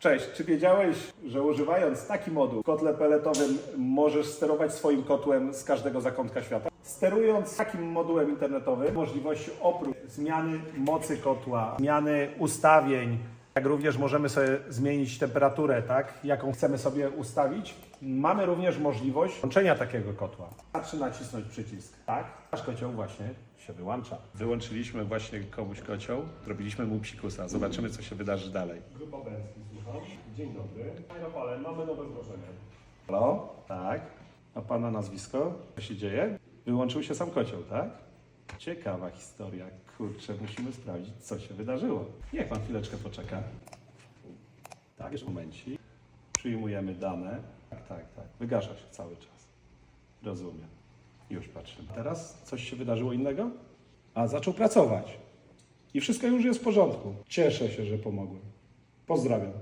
Cześć, czy wiedziałeś, że używając taki moduł w kotle peletowym możesz sterować swoim kotłem z każdego zakątka świata? Sterując takim modułem internetowym możliwości oprócz zmiany mocy kotła, zmiany ustawień, jak również możemy sobie zmienić temperaturę, tak, jaką chcemy sobie ustawić. Mamy również możliwość łączenia takiego kotła. Wystarczy nacisnąć przycisk, tak? Nasz kocioł właśnie się wyłącza. Wyłączyliśmy właśnie komuś kocioł, zrobiliśmy mu psikusa. Zobaczymy, co się wydarzy dalej. Grupa Bęcki, słucham. Dzień dobry. Panie Rafale, mamy nowe zgłoszenie. Halo? Tak. A Pana nazwisko? Co się dzieje? Wyłączył się sam kocioł, tak? Ciekawa historia. Kurczę, musimy sprawdzić, co się wydarzyło. Niech Pan chwileczkę poczeka. Tak, jeszcze momencik. Przyjmujemy dane. Tak, tak, tak. Wygasza się cały czas. Rozumiem. Już patrzymy. Teraz coś się wydarzyło innego? A, zaczął pracować. I wszystko już jest w porządku. Cieszę się, że pomogłem. Pozdrawiam.